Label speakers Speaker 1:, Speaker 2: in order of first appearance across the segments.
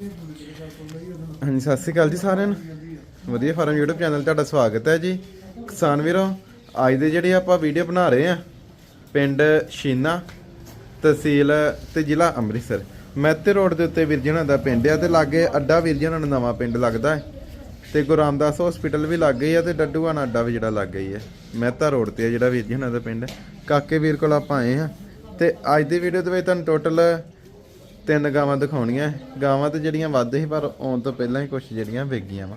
Speaker 1: ਹਾਂਜੀ, ਸਤਿ ਸ਼੍ਰੀ ਅਕਾਲ ਜੀ ਸਾਰਿਆਂ ਨੂੰ। ਵਧੀਆ ਫਾਰਮ YouTube ਚੈਨਲ ਤੁਹਾਡਾ ਸਵਾਗਤ ਹੈ ਜੀ। ਕਿਸਾਨ ਵੀਰੋ, ਅੱਜ ਦੇ ਜਿਹੜੇ ਆਪਾਂ ਵੀਡੀਓ ਬਣਾ ਰਹੇ ਆ ਪਿੰਡ ਸ਼ੀਨਾ ਤਹਿਸੀਲ ਤੇ ਜ਼ਿਲ੍ਹਾ ਅੰਮ੍ਰਿਤਸਰ। ਮਹਿਤੇ ਰੋਡ ਦੇ ਉੱਤੇ ਵੀਰ ਦਾ ਪਿੰਡ ਆ ਤੇ ਲਾਗੇ ਅੱਡਾ ਵੀਰ ਨੂੰ ਨਵਾਂ ਪਿੰਡ ਲੱਗਦਾ ਹੈ। ਤੇ ਗੁਰੂ ਰਾਮਦਾਸ ਹਸਪੀਟਲ ਵੀ ਲੱਗ ਗਈ ਆ ਤੇ ਡੱਡੂਆਣਾ ਅੱਡਾ ਵੀ ਜਿਹੜਾ ਲੱਗ ਗਈ ਹੈ ਮਹਿਤਾ ਰੋਡ ਤੇ ਆ ਜਿਹੜਾ ਵੀਰ ਦਾ ਪਿੰਡ। ਕਾਕੇ ਵੀਰ ਕੋਲ ਆਪਾਂ ਆਏ ਆ ਤੇ ਅੱਜ ਦੀ ਵੀਡੀਓ ਦੇ ਵਿੱਚ ਤੁਹਾਨੂੰ ਟੋਟਲ ਤਿੰਨ ਗਾਵਾਂ ਦਿਖਾਉਣੀਆਂ। ਗਾਵਾਂ ਤੇ ਜਿਹੜੀਆਂ ਵੱਧ ਸੀ ਪਰ ਆਉਣ ਤੋਂ ਪਹਿਲਾਂ ਹੀ ਕੁਝ ਜਿਹੜੀਆਂ ਵਿਕ ਗਈਆਂ ਵਾ।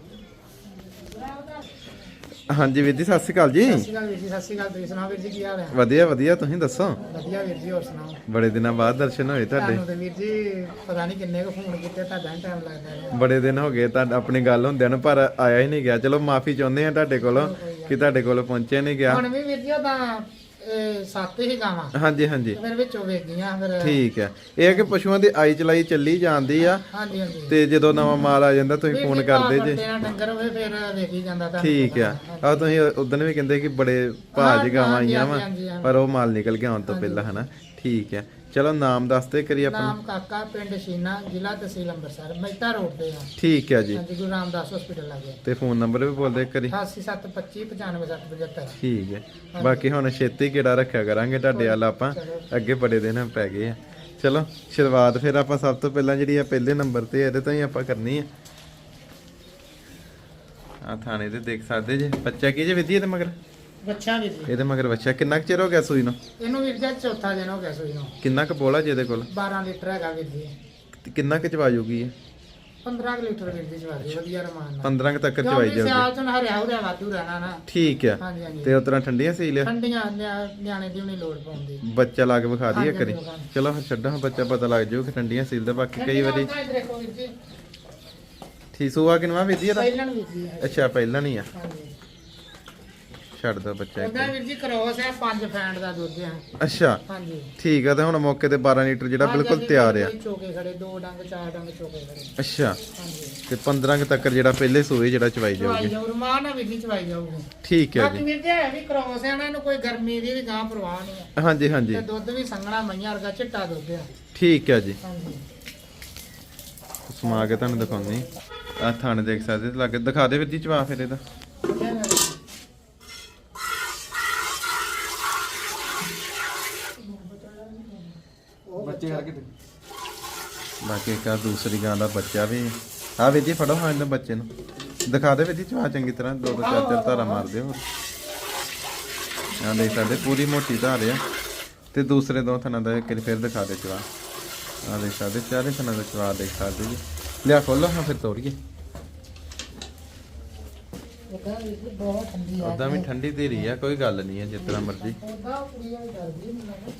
Speaker 1: ਹਾਂਜੀ ਵੀਰ ਜੀ ਸਤਿ ਸ਼੍ਰੀ ਅਕਾਲ ਜੀ।
Speaker 2: ਸਤਿ ਸ਼੍ਰੀ ਅਕਾਲ ਵੀਰ ਜੀ ਸਤਿ ਸ਼੍ਰੀ ਅਕਾਲ। ਤੁਸੀਂ ਸੁਣਾਓ ਵੀਰ ਜੀ ਕੀ ਹਾਲ ਹੈ?
Speaker 1: ਵਧੀਆ ਵਧੀਆ। ਤੁਸੀਂ ਦੱਸੋ?
Speaker 2: ਵਧੀਆ ਵੀਰ ਜੀ ਹੋਰ ਸੁਣਾਓ?
Speaker 1: ਬੜੇ ਦਿਨਾਂ ਬਾਅਦ ਦਰਸ਼ਨ ਹੋਏ ਤੁਹਾਡੇ।
Speaker 2: ਤੁਹਾਨੂੰ ਤੇ ਵੀਰ ਜੀ ਪਤਾ ਨਹੀਂ ਕਿੰਨੇ ਕੁ ਫੋਨ ਕੀਤੇ ਤੁਹਾਡਾ ਟਾਈਮ ਲੱਗਦਾ ਹੈ
Speaker 1: ਬੜੇ ਦਿਨ ਹੋ ਗਏ ਤਾਂ ਆਪਣੀ ਗੱਲ ਹੁੰਦਿਆਂ ਨੂੰ ਪਰ ਆਇਆ ਹੀ ਨਹੀਂ ਗਿਆ। ਚਲੋ ਮਾਫੀ ਚਾਹੁੰਦੇ ਆ ਤੁਹਾਡੇ ਕੋਲੋਂ ਕਿ ਤੁਹਾਡੇ ਕੋਲ ਪਹੁੰਚਿਆ ਨਹੀਂ ਗਿਆ।
Speaker 2: ਹੁਣ ਵੀ ਵੀਰ ਜੀ ਤਾਂ ਇਹ ਸੱਤ ਹੀ ਗਾਵਾਂ।
Speaker 1: ਹਾਂਜੀ ਹਾਂਜੀ।
Speaker 2: ਤੇ ਫਿਰ ਵਿੱਚੋਂ ਵੇਚ ਗਈਆਂ ਫਿਰ
Speaker 1: ਠੀਕ ਹੈ। ਇਹ ਹੈ ਕਿ ਪਸ਼ੂਆਂ ਦੀ ਆਈ ਚਲਾਈ ਚੱਲੀ ਜਾਂਦੀ ਆ।
Speaker 2: ਹਾਂਜੀ ਹਾਂਜੀ।
Speaker 1: ਤੇ ਜਦੋਂ ਨਵਾਂ ਮਾਲ ਆ ਜਾਂਦਾ ਤੁਸੀਂ ਫੋਨ ਕਰਦੇ ਜੇ।
Speaker 2: ਤੇਰਾ ਡੰਗਰ ਹੋਵੇ ਫਿਰ ਵੇਖ ਹੀ ਜਾਂਦਾ ਤਾਂ
Speaker 1: ਠੀਕ ਆ। ਆ ਤੁਸੀਂ ਉਦੋਂ ਵੀ ਕਹਿੰਦੇ ਕਿ ਬੜੇ ਭਾਜ ਗਾਵਾਂ ਆਈਆਂ ਵਾ। ਪਰ ਉਹ ਮਾਲ ਨਿਕਲ ਗਿਆ ਆਉਣ ਤੋਂ ਪਹਿਲਾਂ ਹਨਾ। ਠੀਕ ਹੈ। ਚਲੋ ਨਾਮ ਦੱਸਦੇ ਕਰੀ ਆਪਣਾ
Speaker 2: ਨਾਮ ਕਾਕਾ ਪਿੰਡ ਸ਼ੀਨਾ ਜ਼ਿਲ੍ਹਾ ਤਹਿਸੀਲ ਅੰਮ੍ਰਿਤਸਰ ਮਹਿਤਾ ਰੋਡ ਤੇ ਆ।
Speaker 1: ਠੀਕ ਹੈ ਜੀ।
Speaker 2: ਹਾਂਜੀ ਗੁਰੂ ਰਾਮਦਾਸ ਹਸਪੀਟਲ ਲੱਗੇ
Speaker 1: ਤੇ ਫੋਨ ਨੰਬਰ ਵੀ ਬੋਲਦੇ ਕਰੀ
Speaker 2: 8725 95775
Speaker 1: ਠੀਕ ਹੈ। ਬਾਕੀ ਹੁਣ ਛੇਤੀ ਕਿਹੜਾ ਰੱਖਿਆ ਕਰਾਂਗੇ ਤੁਹਾਡੇ ਵੱਲ ਆਪਾਂ। ਅੱਗੇ ਬੜੇ ਦਿਨ ਪੈ ਗਏ ਆ। ਚਲੋ ਸ਼ੁਰੂਆਤ ਫਿਰ ਆਪਾਂ ਸਭ ਤੋਂ ਪਹਿਲਾਂ ਜਿਹੜੀ ਆ ਪਹਿਲੇ ਨੰਬਰ ਤੇ ਇਹਦੇ ਤੋਂ ਹੀ ਆਪਾਂ ਕਰਨੀ ਆ। ਆ ਥਾਣੇ ਤੇ ਦੇਖ ਸਕਦੇ ਜੇ। ਬੱਚਾ ਕੀ ਜੇ ਵਿਧੀ ਇਹਦੇ ਮਗਰ?
Speaker 2: ਬੱਚਾ ਵੀਰ ਜੀ।
Speaker 1: ਇਹਦੇ ਮਗਰ ਬੱਚਾ ਕਿੰਨਾ ਕੁ ਚਿਰ ਹੋ ਗਿਆ ਸੂਈ ਨੂੰ?
Speaker 2: ਇਹਨੂੰ ਵੀਰ ਜੀ ਚੌਥਾ ਦਿਨ ਹੋ ਗਿਆ ਸੂਈ ਨੂੰ।
Speaker 1: ਕਿੰਨਾ ਕੁ ਬੋਲਾ ਜਿਹਦੇ ਕੋਲ?
Speaker 2: 12 ਲੀਟਰ ਹੈਗਾ ਵੀਰ ਜੀ।
Speaker 1: ਤੇ ਕਿੰਨਾ ਕੁ ਚਵਾ ਜੂਗੀ ਇਹ?
Speaker 2: 15 ਕੁ ਲੀਟਰ ਵੀਰ ਦੀ ਚਵਾ ਦੀ ਵਧੀਆ ਰਮਾਨ ਨਾਲ।
Speaker 1: 15 ਕੁ ਤੱਕ ਚਵਾਈ
Speaker 2: ਕਿਉਂਕਿ
Speaker 1: ਜਾਊਗੀ।
Speaker 2: ਸਿਆਲ ਚ ਹਰਿਆ ਹੁਰਿਆ ਵਾਧੂ ਰਹਿਣਾ ਨਾ।
Speaker 1: ਠੀਕ ਆ।
Speaker 2: ਹਾਂਜੀ ਹਾਂਜੀ।
Speaker 1: ਤੇ ਉਤਰਾ ਠੰਡੀਆਂ ਸੀ ਲਿਆ?
Speaker 2: ਠੰਡੀਆਂ ਨਿਆ- ਨਿਆਣੇ ਦੀ ਵੀ ਨਹੀਂ ਲੋੜ ਪਾਉਂਦੀ।
Speaker 1: ਬੱਚਾ ਲਾ ਕੇ ਵਿਖਾ ਦਈਏ
Speaker 2: ਹਾਂਜੀ,
Speaker 1: ਕਰੀ। ਚਲੋ ਫਿਰ ਛੱਡੋ ਬੱਚਾ ਪਤਾ ਲੱਗ ਜਾਊ ਕਿ ਠੰਡੀਆਂ ਸੀਲ ਦਾ ਬਾਕੀ ਕਈ ਵਾਰੀ
Speaker 2: ਦੇਖੋ ਜੀ।
Speaker 1: ਠੀਕ ਸੂਆ ਕਿਨਵਾ ਵਿਧੀ ਇਹਦਾ?
Speaker 2: ਪਹਿਲਾਂ ਵੀਰ ਜੀ।
Speaker 1: ਅੱਛਾ ਪਹਿਲਾਂ ਨਹੀਂ ਆ।
Speaker 2: ਹਾਂਜੀ।
Speaker 1: ਛੱਡ ਦੋ ਬੱਚਾ ਇੱਕ।
Speaker 2: ਉਹਦਾ ਵੀਰ ਜੀ ਕਰੋਸ ਹੈ 5 ਫੈਂਟ ਦਾ ਦੁੱਧ ਹੈ।
Speaker 1: ਅੱਛਾ।
Speaker 2: ਹਾਂਜੀ।
Speaker 1: ਠੀਕ ਆ ਤੇ ਹੁਣ ਮੌਕੇ ਤੇ 12 ਲੀਟਰ ਜਿਹੜਾ
Speaker 2: ਹਾਂਜੀ,
Speaker 1: ਬਿਲਕੁਲ ਤਿਆਰ ਆ।
Speaker 2: ਕੋਈ ਚੋਕੇ ਖੜੇ ਦੋ ਡੰਗ ਚਾਰ ਡੰਗ ਚੋਕੇ ਖੜੇ।
Speaker 1: ਅੱਛਾ।
Speaker 2: ਹਾਂਜੀ।
Speaker 1: ਤੇ 15 ਕੁ ਤੱਕ ਜਿਹੜਾ ਪਹਿਲੇ ਸੂਏ ਜਿਹੜਾ ਚਵਾਈ
Speaker 2: ਚਵਾਈ
Speaker 1: ਜਾਊਗੀ
Speaker 2: ਜਾਊ ਰਮਾਨ ਨਾਲ ਵੀਰ ਜੀ ਚਵਾਈ ਜਾਊਗੀ।
Speaker 1: ਠੀਕ ਹੈ
Speaker 2: ਬਾਕੀ
Speaker 1: ਜੀ।
Speaker 2: ਵੀਰ ਜੀ ਹੈ ਵੀ ਕਰੋਸ ਹੈ ਨਾ ਇਹਨੂੰ ਕੋਈ ਗਰਮੀ ਦੀ ਵੀ ਗਾਂ ਪਰਵਾਹ ਨਹੀਂ ਹੈ।
Speaker 1: ਹਾਂਜੀ ਹਾਂਜੀ।
Speaker 2: ਤੇ ਦੁੱਧ ਵੀ ਸੰਘਣਾ ਮਈਆਂ ਵਰਗਾ ਚਿੱਟਾ ਦੁੱਧ ਹੈ
Speaker 1: ਠੀਕ ਹੈ ਜੀ।
Speaker 2: ਹਾਂਜੀ।
Speaker 1: ਸਮਾ ਕੇ ਤੁਹਾਨੂੰ ਦਿਖਾਉਂਦੀ ਆ ਥਾਣੇ ਦੇਖ ਸਕਦੇ ਤੇ ਲਾਗੇ ਦਿਖਾ ਦੇ ਵੀਰ ਜੀ ਚਵਾ ਫਿਰ ਇਹਦਾ
Speaker 2: ਬੱਚੇ ਕਰਕੇ
Speaker 1: ਇੱਕ ਆ ਦੂਸਰੀ ਗਾਂ ਦਾ ਬੱਚਾ ਵੀ। ਆ ਵੀਰ ਜੀ ਫੜੋ ਹਾਂ ਇਹਨਾਂ ਬੱਚੇ ਨੂੰ। ਦਿਖਾ ਦੇ ਵੀਰ ਜੀ ਚਵਾ ਚੰਗੀ ਤਰ੍ਹਾਂ ਦੋ ਦੋ ਚਾਰ ਚਾਰ ਧਾਰਾ ਮਾਰ ਦਿਓ। ਆ ਦੇਖ ਸਕਦੇ ਪੂਰੀ ਮੋਟੀ ਧਾਰ ਆ। ਤੇ ਦੂਸਰੇ ਦੋ ਥਣਾ ਦਾ ਇੱਕ ਫਿਰ ਦਿਖਾ ਦੇ ਚਵਾ ਆ ਦੇਖ ਸਕਦੇ ਚਾਰੇ ਥਣਾ ਦਾ ਚਵਾ ਦੇਖ ਸਕਦੇ ਜੀ। ਲਿਆ ਖੋਲੋ ਹਾਂ ਫਿਰ ਤੋੜੀਏ
Speaker 2: ਉਹਦਾ ਵੀ ਬਹੁਤ ਠੰਡੀ ਹੈ
Speaker 1: ਉਦਾਂ ਵੀ ਠੰਡੀ ਧੀਰੀ ਆ ਕੋਈ ਗੱਲ ਨਹੀਂ ਹੈ ਜਿਸ ਤਰ੍ਹਾਂ ਮਰਜ਼ੀ
Speaker 2: ਉਹਦਾ ਕੁੜੀਆਂ ਵੀ ਡਰਦੀ ਨਹੀਂ ਲੱਗਦਾ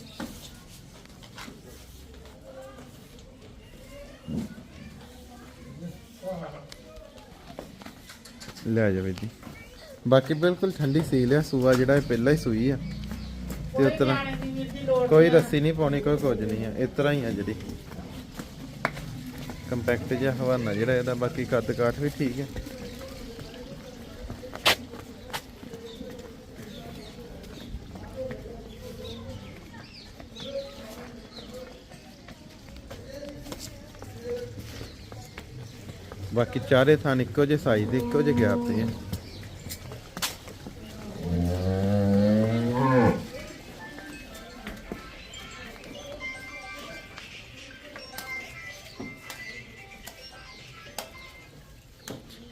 Speaker 1: ਲੈ ਜਾਵੇ ਜੀ ਬਾਕੀ ਬਿਲਕੁਲ ਠੰਡੀ ਸੀਲ ਆ, ਸੂਆ ਜਿਹੜਾ ਇਹ ਪਹਿਲਾਂ ਹੀ ਸੂਈ ਆ। ਤੇ ਉਸ ਤਰ੍ਹਾਂ ਕੋਈ ਰੱਸੀ ਨਹੀਂ ਪਾਉਣੀ, ਕੋਈ ਕੁਝ ਨਹੀਂ ਆ, ਇਸ ਤਰ੍ਹਾਂ ਹੀ ਆ ਜਿਹੜੀ। ਕੰਪੈਕਟ ਜਿਹਾ ਹਵਾਨਾ ਜਿਹੜਾ ਇਹਦਾ, ਬਾਕੀ ਕੱਦ ਕਾਠ ਵੀ ਠੀਕ ਹੈ ਬਾਕੀ ਚਾਰੇ ਥਾਂ ਇੱਕੋ ਜਿਹੇ ਸਾਈਜ਼ ਦੇ, ਇੱਕੋ ਜਿਹੇ ਗੈਪ ਤੇ ਆ।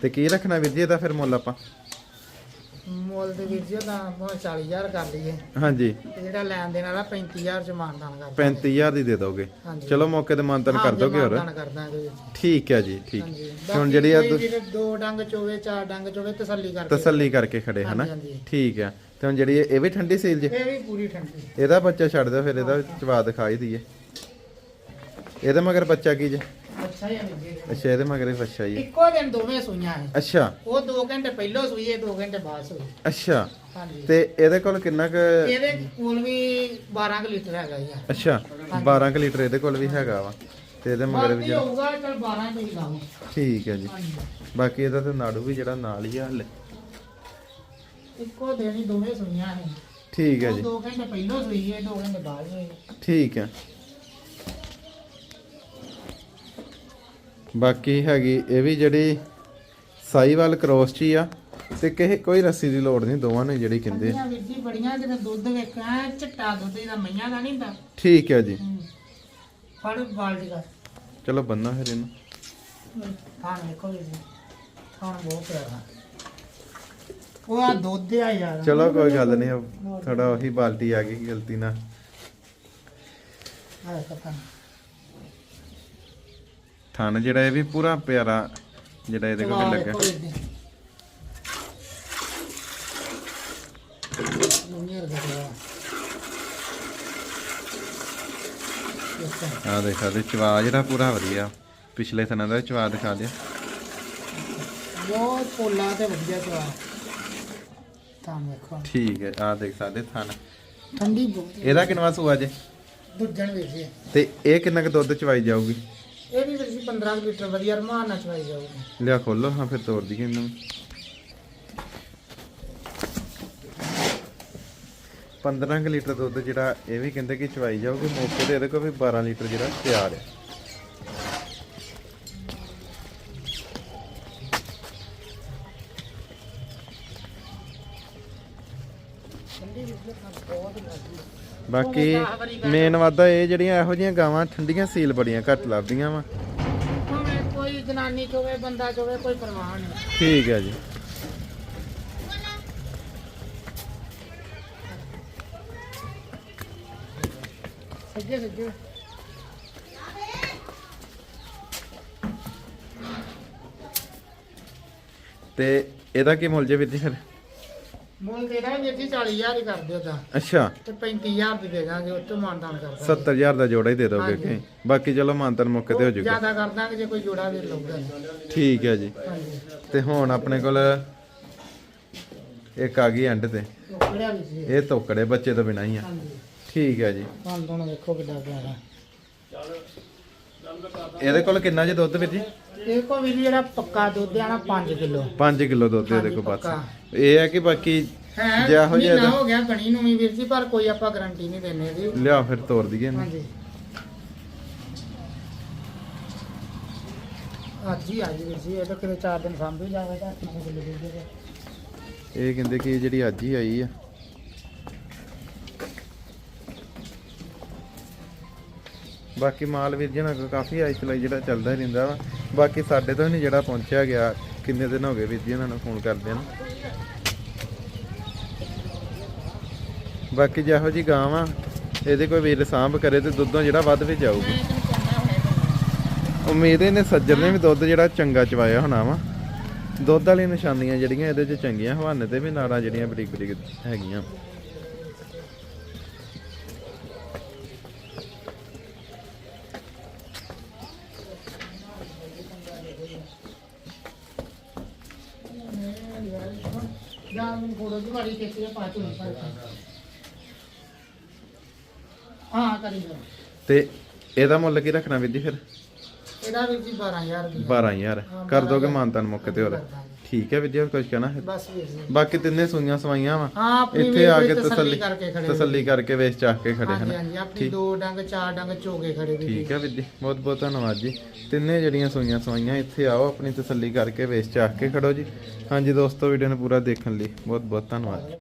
Speaker 1: ਤੇ ਕੀ ਰੱਖਣਾ ਵੀਰ ਜੀ ਇਹਦਾ ਫਿਰ ਮੁੱਲ ਆਪਾਂ?
Speaker 2: ਮੁੱਲ ਦੇ ਵੀਰ ਜੀ ਉਹਦਾ ਆਪਾਂ 40000 ਕਰ ਲਈਏ।
Speaker 1: ਹਾਂਜੀ।
Speaker 2: ਤੇ ਜਿਹੜਾ ਲੈਣ ਦੇਣ ਵਾਲਾ 35000 ਚ ਮਾਨਦਾਨ ਕਰ
Speaker 1: 35000 ਦੀ ਦੇ ਦੋਗੇ।
Speaker 2: ਹਾਂਜੀ।
Speaker 1: ਚਲੋ ਮੌਕੇ ਤੇ ਮਾਨਤਨ ਕਰ ਦੋਗੇ ਹੋਰ।
Speaker 2: ਮਾਨਦਾਨ ਕਰ ਦਾਂਗੇ ਵੀਰ ਜੀ।
Speaker 1: ਠੀਕ ਹੈ ਜੀ ਠੀਕ।
Speaker 2: ਹਾਂਜੀ।
Speaker 1: ਹੁਣ ਜਿਹੜੀ ਆ ਦੂ-
Speaker 2: ਵੀਰ ਦੋ ਡੰਗ ਚੋਵੇ ਚਾਰ ਡੰਗ ਚੋਵੇ ਤਸੱਲੀ ਕਰਕੇ।
Speaker 1: ਤਸੱਲੀ ਕਰਕੇ ਖੜੇ ਹਨਾ?
Speaker 2: ਹਾਂਜੀ, ਹਾਂਜੀ।
Speaker 1: ਠੀਕ ਹੈ। ਤੇ ਹੁਣ ਜਿਹੜੀ ਇਹ ਇਹ ਵੀ ਠੰਡੀ ਸੀਲ ਜੇ?
Speaker 2: ਇਹ ਵੀ ਪੂਰੀ ਠੰਡੀ।
Speaker 1: ਇਹਦਾ ਬੱਚਾ ਛੱਡ ਦਿਓ ਫਿਰ ਇਹਦਾ ਚਵਾ ਦਿਖਾਈ ਦਈਏ। ਇਹਦੇ ਮਗਰ ਬੱਚਾ ਕੀ ਜੇ?
Speaker 2: ਅੱਛਾ ਹੀ ਜੀ
Speaker 1: ਇਹਦੇ ਮਗਰ ਬੱਚਾ ਹੀ ਹੈ।
Speaker 2: ਇੱਕੋ ਦਿਨ ਦੋਵੇਂ ਸੂਈਆਂ ਹੈ
Speaker 1: ਅੱਛਾ।
Speaker 2: ਉਹ 2 ਘੰਟੇ ਪਹਿਲਾਂ ਸੂਈ ਇਹ 2 ਘੰਟੇ ਬਾਅਦ ਸੂਈ।
Speaker 1: ਅੱਛਾ।
Speaker 2: ਹਾਂਜੀ।
Speaker 1: ਤੇ ਇਹਦੇ ਕੋਲ ਕਿੰਨਾ ਕੁ
Speaker 2: ਇਹਦੇ ਕੋਲ ਵੀ 12 ਕੁ ਲੀਟਰ ਹੈਗਾ ਆ।
Speaker 1: ਅੱਛਾ 12 ਕੁ ਲੀਟਰ ਇਹਦੇ ਕੋਲ ਵੀ ਹੈਗਾ ਵਾ। ਤੇ ਇਹਦੇ ਮਗਰ ਵੀ
Speaker 2: ਬਾਕੀ
Speaker 1: ਜਿਹੜਾ
Speaker 2: ਹੋਊਗਾ ਚਲ 12 ਤੋਂ ਹੀ ਲਾਓ।
Speaker 1: ਠੀਕ ਹੈ ਜੀ।
Speaker 2: ਹਾਂਜੀ।
Speaker 1: ਬਾਕੀ ਇਹਦਾ ਤੇ ਨਾੜੂ ਵੀ ਜਿਹੜਾ ਨਾਲ ਹੀ ਆ ਹਲੇ।
Speaker 2: ਇੱਕੋ ਦਿਨ ਹੀ ਦੋਵੇਂ ਸੂਈਆਂ ਹੈ
Speaker 1: ਠੀਕ ਹੈ ਜੀ।
Speaker 2: 2 ਘੰਟੇ ਪਹਿਲਾਂ ਸੂਈ ਹੈ 2 ਘੰਟੇ ਬਾਅਦ ਸੂਈ
Speaker 1: ਠੀਕ ਹੈ। ਬਾਕੀ ਹੈਗੀ ਇਹ ਵੀ ਜਿਹੜੀ ਸਾਈਵਾਲ ਕ੍ਰੋਸ ਚ ਹੀ ਆ ਤੇ ਕਿਸੇ ਕੋਈ ਰੱਸੀ ਦੀ ਲੋੜ ਨਹੀਂ ਦੋਵਾਂ ਨੂੰ ਜਿਹੜੀ ਕਹਿੰਦੇ ਆ।
Speaker 2: ਠੰਡੀਆਂ ਵੀਰ ਜੀ ਬੜੀਆਂ ਜਿਵੇਂ ਦੁੱਧ ਵੇਖਾਂ ਚਿੱਟਾ ਦੁੱਧ ਇਹਦਾ ਮਈਆਂ ਦਾ ਨਹੀਂ ਹੁੰਦਾ?
Speaker 1: ਠੀਕ ਹੈ ਜੀ।
Speaker 2: ਫੜ ਬਾਲਟੀ ਦਾ
Speaker 1: ਚਲੋ ਬੰਨਾ ਫਿਰ ਇਹਨੂੰ।
Speaker 2: ਖਾਣ ਵੇਖੋ ਵੀਰ ਜੀ ਖਾਣ ਬਹੁਤ ਪਿਆਰਾ ਉਹ ਆ ਦੁੱਧ ਆ ਯਾਰ।
Speaker 1: ਚਲੋ ਕੋਈ ਗੱਲ ਨਹੀਂ ਥੋੜਾ ਉਹੀ ਬਾਲਟੀ ਆ ਗਈ ਗਲਤੀ ਨਾਲ।
Speaker 2: ਆ ਦੇਖੋ ਖਾਣ
Speaker 1: ਥਣ ਜਿਹੜਾ ਇਹ ਵੀ ਪੂਰਾ ਪਿਆਰਾ ਜਿਹੜਾ ਇਹਦੇ ਕੋਲ ਲੱਗਾ ਆ ਦੇਖਾ। ਦੇ ਚਵਾ ਜਿਹੜਾ ਪੂਰਾ ਵਧੀਆ। ਪਿਛਲੇ ਥਣਾ ਦਾ ਚਵਾ ਦਿਖਾ ਦਿਆ
Speaker 2: ਬਹੁਤ ਪੋਲਾ ਤੇ ਵਧੀਆ ਚਵਾ। ਤਾਂ ਵੇਖੋ।
Speaker 1: ਠੀਕ ਹੈ ਆ ਦੇਖ ਸਕਦੇ ਥਣ।
Speaker 2: ਠੰਡੀ ਬਹੁਤ।
Speaker 1: ਇਹਦਾ ਕਿੰਨਵਾ ਸੂਆ ਜੇ?
Speaker 2: ਦੁੱਜਣ ਜੀ
Speaker 1: ਤੇ ਇਹ ਕਿੰਨਾ ਕੁ ਦੁੱਧ ਚਵਾਈ ਜਾਊਗੀ?
Speaker 2: ਇਹ ਵੀ ਵੀਰ ਜੀ 15 ਕੁ ਲੀਟਰ ਵਧੀਆ ਰਮਾਨ ਨਾਲ ਚਵਾਈ ਜਾਊਗੀ।
Speaker 1: ਲਿਆ ਖੋਲੋ ਹਾਂ ਫਿਰ ਤੋੜ ਦਈਏ ਇਹਨੂੰ। 15 ਕੁ ਲੀਟਰ ਦੁੱਧ ਜਿਹੜਾ ਇਹ ਵੀ ਕਹਿੰਦੇ ਕਿ ਚਵਾਈ ਜਾਊਗੀ। ਮੌਕੇ ਤੇ ਇਹਦੇ ਕੋਲ ਵੀ 12 ਲੀਟਰ ਜਿਹੜਾ ਤਿਆਰ ਹੈ। ਬਾਕੀ ਮੇਨ ਵਾਦਾ ਇਹ ਜਿਹੜੀਆਂ ਇਹੋ ਜਿਹੀਆਂ ਗਾਵਾਂ ਠੰਡੀਆਂ ਸੀਲ ਬੜੀਆਂ ਘੱਟ ਲੱਭਦੀਆਂ ਵਾ।
Speaker 2: ਕੋਈ ਜਨਾਨੀ ਚੋਵੇ ਬੰਦਾ ਚੋਵੇ ਕੋਈ ਪਰਵਾਹ ਨਹੀਂ।
Speaker 1: ਠੀਕ ਹੈ ਜੀ।
Speaker 2: ਸੱਜੇ ਸੱਜੇ।
Speaker 1: ਤੇ ਇਹਦਾ ਕੀ ਮੁੱਲ ਜੇ ਵੀਰ ਜੀ ਫਿਰ?
Speaker 2: ਮੁੱਲ ਦੇ ਦਾਂ ਵੀਰ ਜੀ 40000 ਹੀ ਕਰ ਦਿਓ ਤਾਂ।
Speaker 1: ਅੱਛਾ।
Speaker 2: ਤੇ 35000 ਦੀ ਦੇ ਦਾਂਗੇ ਉਹ ਤੋਂ ਮਾਨਦਾਨ ਕਰ ਦਾਂਗੇ।
Speaker 1: 70000 ਦਾ ਜੋੜਾ ਹੀ ਦੇ ਦੋਗੇ
Speaker 2: ਹਾਂਜੀ।
Speaker 1: ਕਿ ਬਾਕੀ ਚਲੋ ਮਾਨਤਨ ਮੌਕੇ ਤੇ ਹੋ ਜਾਊਗਾ
Speaker 2: ਜ਼ਿਆਦਾ ਕਰ ਦਾਂਗੇ ਜੇ ਕੋਈ ਜੋੜਾ ਵੀ ਲਊਗਾ।
Speaker 1: ਠੀਕ ਹੈ ਜੀ।
Speaker 2: ਹਾਂਜੀ।
Speaker 1: ਤੇ ਹੁਣ ਆਪਣੇ ਕੋਲ ਇੱਕ ਆ ਗਈ ਐਂਡ ਤੇ।
Speaker 2: ਵੀ ਸੀ।
Speaker 1: ਇਹ ਤੋਕੜੇ ਬੱਚੇ ਤੋਂ ਬਿਨਾਂ ਹੀ ਆ।
Speaker 2: ਹਾਂਜੀ।
Speaker 1: ਠੀਕ ਹੈ ਜੀ।
Speaker 2: ਤੁਹਾਨੂੰ ਤੁਹਾਨੂੰ ਵੇਖੋ ਕਿੱਡਾ ਪਿਆਰਾ।
Speaker 1: ਇਹਦੇ ਕੋਲ ਕਿੰਨਾ ਜੇ ਦੁੱਧ ਵੀਰ ਜੀ?
Speaker 2: ਇਹ ਕੋ ਵੀ ਜਿਹੜਾ ਪੱਕਾ ਦੁੱਧ ਆ ਨਾ 5 ਕਿਲੋ।
Speaker 1: 5 ਕਿਲੋ ਦੁੱਧ ਇਹਦੇ ਕੋਲ ਬਸ। ਇਹ ਹੈ ਕਿ ਬਾਕੀ
Speaker 2: ਹੈ
Speaker 1: ਜਿਹਾ
Speaker 2: ਮਹੀਨਾ
Speaker 1: ਇਹਦਾ-
Speaker 2: ਹੋ ਗਿਆ ਬਣੀ ਨੂੰ ਵੀ ਵੀਰ ਜੀ ਪਰ ਕੋਈ ਆਪਾਂ ਗਾਰੰਟੀ ਨਹੀਂ ਦਿੰਦੇ ਇਹਦੀ।
Speaker 1: ਲਿਆ ਫਿਰ ਤੋੜ ਦਈਏ ਇਹਨੂੰ।
Speaker 2: ਹਾਂਜੀ। ਅੱਜ ਹੀ ਆ ਜੀ ਵੀਰ ਜੀ ਇਹ ਤਾਂ ਕਿਤੇ 4 ਦਿਨ ਸਾਂਭੀ ਜਾਵੇ ਤਾਂ 8 ਕਿਲੋ ਦੁੱਧ ਦੇ
Speaker 1: ਇਹ ਕਹਿੰਦੇ ਕਿ ਜਿਹੜੀ ਅੱਜ ਹੀ ਆਈ ਆ। ਬਾਕੀ ਮਾਲ ਵੀਰ ਜੀ ਨਾਲ ਕੋਲ ਕਾਫੀ ਆਈ ਚਲਾਈ ਜਿਹੜਾ ਚੱਲਦਾ ਹੀ ਰਹਿੰਦਾ ਵਾ। ਬਾਕੀ ਸਾਡੇ ਤੋਂ ਨਹੀਂ ਜਿਹੜਾ ਪਹੁੰਚਿਆ ਗਿਆ ਕਿੰਨੇ ਦਿਨ ਹੋ ਗਏ ਵੀਰ ਜੀ ਇਹਨਾਂ ਨੂੰ ਫੋਨ ਕਰਦੇ ਨੂੰ? ਬਾਕੀ ਜਿਹੋ ਜੀ ਗਾਂ ਵਾ ਇਹਦੇ ਕੋਈ ਵੀਰ ਸਾਂਭ ਕਰੇ ਤੇ ਦੁੱਧੋਂ ਜਿਹੜਾ ਵੱਧ ਵੀ ਜਾਊਗੀ। ਉਮੀਦ ਇਹਨੇ ਸੱਜਰ ਨੇ ਵੀ ਦੁੱਧ ਜਿਹੜਾ ਚੰਗਾ ਚਵਾਇਆ ਹੋਣਾ ਵਾ। ਦੁੱਧ ਵਾਲੀਆਂ ਨਿਸ਼ਾਨੀਆਂ ਜਿਹੜੀਆਂ ਇਹਦੇ 'ਚ ਚੰਗੀਆਂ ਹਵਾਨੇ ਤੇ ਵੀ ਨਾੜਾਂ ਜਿਹੜੀਆਂ ਬਰੀਕ ਬਰੀਕ ਹੈਗੀਆਂ।
Speaker 2: ਹਾਂ ਕਰੀ।
Speaker 1: ਤੇ ਇਹਦਾ ਮੁੱਲ ਕੀ ਰੱਖਣਾ ਵੀਰ ਜੀ ਫਿਰ?
Speaker 2: ਇਹਦਾ ਜੀ 12000 ਰੁਪਏ
Speaker 1: 12000
Speaker 2: ਹਾਂ,
Speaker 1: ਕਰ ਦੋਗੇ
Speaker 2: 12,000
Speaker 1: ਮਾਨਤਾਨ ਮੌਕੇ ਤੇ ਹੋਰ। ਠੀਕ ਹੈ ਹੋਰ ਕੁਝ ਕਹਿਣਾ? ਹੈ
Speaker 2: ਬਸ ਵੀਰ ਜੀ।
Speaker 1: ਬਾਕੀ ਤਿੰਨੇ ਸੂਈਆਂ ਸਵਾਈਆਂ ਵਾ।
Speaker 2: ਹਾਂ ਆਪਣੀ
Speaker 1: ਇੱਥੇ ਆ ਕੇ ਤਸੱਲੀ
Speaker 2: ਕਰਕੇ ਖੜੇ
Speaker 1: ਤਸੱਲੀ ਕਰਕੇ ਵੇਚ ਚਾਹ ਕੇ ਖੜੇ ਹਨ।
Speaker 2: ਹਾਂਜੀ ਆਪਣੀ
Speaker 1: ਠੀਕ।
Speaker 2: ਦੋ ਡੰਗ ਚਾਰ ਡੰਗ ਝੋਗੇ ਖੜੇ ਵੀਰ ਜੀ
Speaker 1: ਠੀਕ ਹੈ ਜੀ। ਬਹੁਤ ਬਹੁਤ ਧੰਨਵਾਦ ਜੀ। ਤਿੰਨੇ ਜਿਹੜੀਆਂ ਸੂਈਆਂ ਸਵਾਈਆਂ ਇੱਥੇ ਆਓ ਆਪਣੀ ਤਸੱਲੀ ਕਰਕੇ ਵੇਚ ਚਾਹ ਕੇ ਖੜੋ ਜੀ। ਹਾਂਜੀ ਦੋਸਤੋ ਵੀਡੀਓ ਨੂੰ ਪੂਰਾ ਦੇਖਣ ਲਈ ਬਹੁਤ ਬਹੁਤ ਧੰਨਵਾਦ।